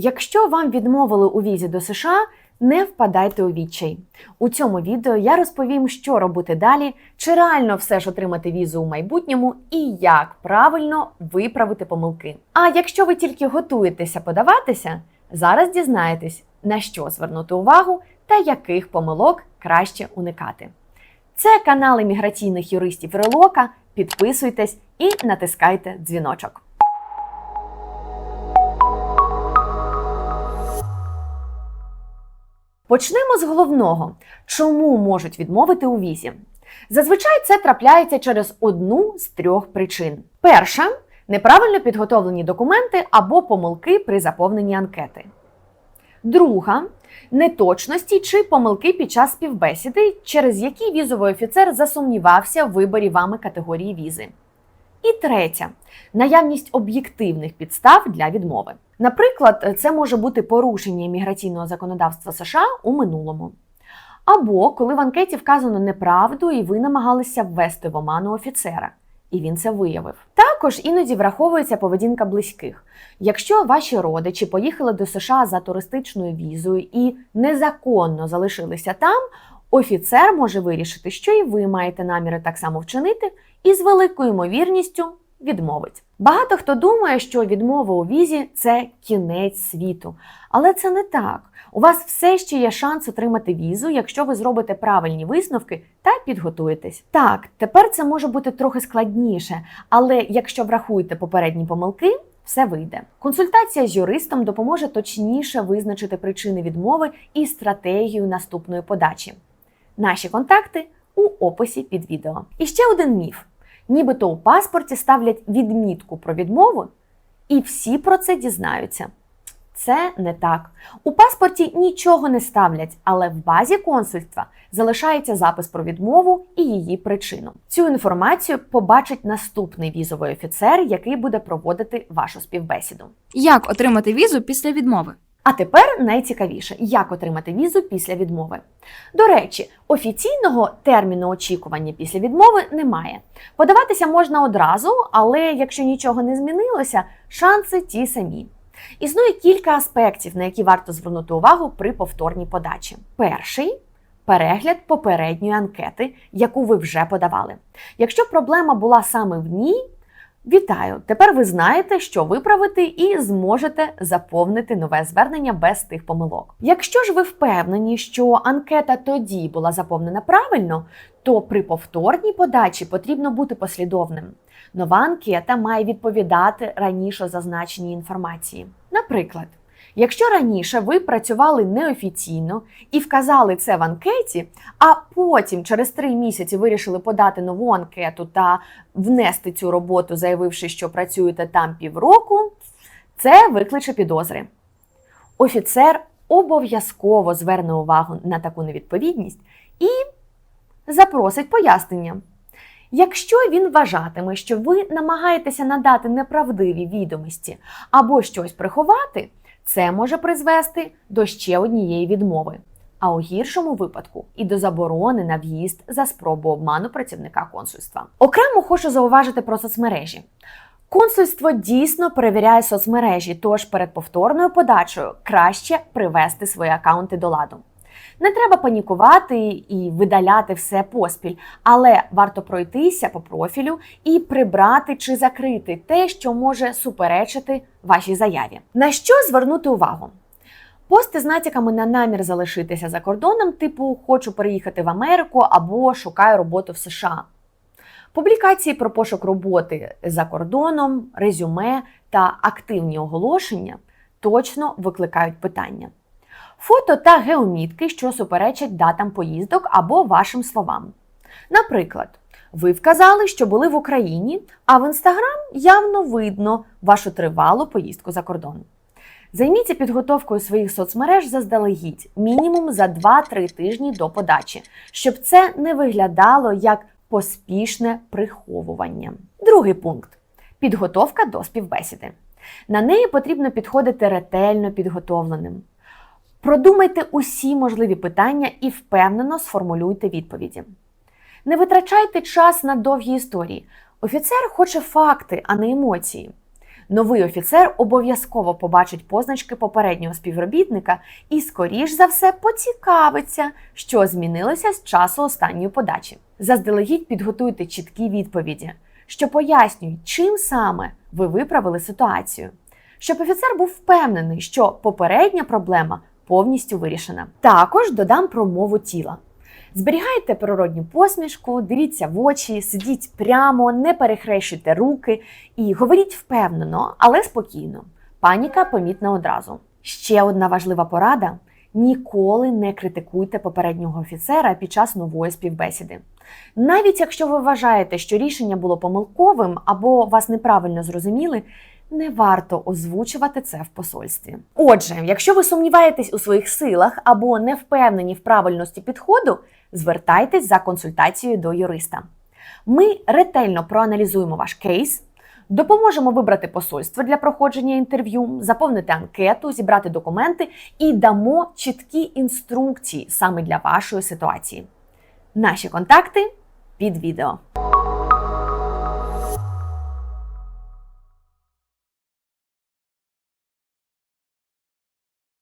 Якщо вам відмовили у візі до США, не впадайте у відчай. У цьому відео я розповім, що робити далі, чи реально все ж отримати візу у майбутньому і як правильно виправити помилки. А якщо ви тільки готуєтеся подаватися, зараз дізнаєтесь, на що звернути увагу та яких помилок краще уникати. Це канал імміграційних юристів Релока. Підписуйтесь і натискайте дзвіночок. Почнемо з головного: чому можуть відмовити у візі? Зазвичай це трапляється через одну з трьох причин: перша неправильно підготовлені документи або помилки при заповненні анкети. Друга неточності чи помилки під час співбесіди, через які візовий офіцер засумнівався в виборі вами категорії візи. І третя наявність об'єктивних підстав для відмови. Наприклад, це може бути порушення імміграційного законодавства США у минулому. Або коли в анкеті вказано неправду, і ви намагалися ввести в оману офіцера, і він це виявив. Також іноді враховується поведінка близьких. Якщо ваші родичі поїхали до США за туристичною візою і незаконно залишилися там, офіцер може вирішити, що і ви маєте наміри так само вчинити, і з великою ймовірністю відмовить. Багато хто думає, що відмова у візі це кінець світу, але це не так. У вас все ще є шанс отримати візу, якщо ви зробите правильні висновки та підготуєтесь. Так, тепер це може бути трохи складніше, але якщо врахуєте попередні помилки, все вийде. Консультація з юристом допоможе точніше визначити причини відмови і стратегію наступної подачі. Наші контакти у описі під відео. І ще один міф: нібито у паспорті ставлять відмітку про відмову, і всі про це дізнаються. Це не так. У паспорті нічого не ставлять, але в базі консульства залишається запис про відмову і її причину. Цю інформацію побачить наступний візовий офіцер, який буде проводити вашу співбесіду. Як отримати візу після відмови? А тепер найцікавіше, як отримати візу після відмови. До речі, офіційного терміну очікування після відмови немає. Подаватися можна одразу, але якщо нічого не змінилося, шанси ті самі. Існує кілька аспектів, на які варто звернути увагу при повторній подачі. Перший перегляд попередньої анкети, яку ви вже подавали. Якщо проблема була саме в ній, вітаю! Тепер ви знаєте, що виправити, і зможете заповнити нове звернення без тих помилок. Якщо ж ви впевнені, що анкета тоді була заповнена правильно, то при повторній подачі потрібно бути послідовним. Нова анкета має відповідати раніше зазначеній інформації. Наприклад, якщо раніше ви працювали неофіційно і вказали це в анкеті, а потім через три місяці вирішили подати нову анкету та внести цю роботу, заявивши, що працюєте там півроку, це викличе підозри. Офіцер обов'язково зверне увагу на таку невідповідність і запросить пояснення. Якщо він вважатиме, що ви намагаєтеся надати неправдиві відомості або щось приховати, це може призвести до ще однієї відмови, а у гіршому випадку і до заборони на в'їзд за спробу обману працівника консульства. Окремо хочу зауважити про соцмережі. Консульство дійсно перевіряє соцмережі, тож перед повторною подачею краще привести свої акаунти до ладу. Не треба панікувати і видаляти все поспіль, але варто пройтися по профілю і прибрати чи закрити те, що може суперечити вашій заяві. На що звернути увагу? Пости з натяками на намір залишитися за кордоном, типу Хочу переїхати в Америку або Шукаю роботу в США. Публікації про пошук роботи за кордоном, резюме та активні оголошення точно викликають питання. Фото та геомітки, що суперечать датам поїздок або вашим словам. Наприклад, ви вказали, що були в Україні, а в інстаграм явно видно вашу тривалу поїздку за кордон. Займіться підготовкою своїх соцмереж заздалегідь, мінімум за 2-3 тижні до подачі, щоб це не виглядало як поспішне приховування. Другий пункт підготовка до співбесіди. На неї потрібно підходити ретельно підготовленим. Продумайте усі можливі питання і впевнено сформулюйте відповіді. Не витрачайте час на довгі історії. Офіцер хоче факти, а не емоції. Новий офіцер обов'язково побачить позначки попереднього співробітника і, скоріш за все, поцікавиться, що змінилося з часу останньої подачі. Заздалегідь підготуйте чіткі відповіді, що пояснюють, чим саме ви виправили ситуацію, щоб офіцер був впевнений, що попередня проблема повністю вирішена. Також додам про мову тіла. Зберігайте природню посмішку, дивіться в очі, сидіть прямо, не перехрещуйте руки і говоріть впевнено, але спокійно. Паніка помітна одразу. Ще одна важлива порада: ніколи не критикуйте попереднього офіцера під час нової співбесіди. Навіть якщо ви вважаєте, що рішення було помилковим або вас неправильно зрозуміли, не варто озвучувати це в посольстві. Отже, якщо ви сумніваєтесь у своїх силах або не впевнені в правильності підходу, звертайтесь за консультацією до юриста. Ми ретельно проаналізуємо ваш кейс, допоможемо вибрати посольство для проходження інтерв'ю, заповнити анкету, зібрати документи і дамо чіткі інструкції саме для вашої ситуації. Наші контакти під відео.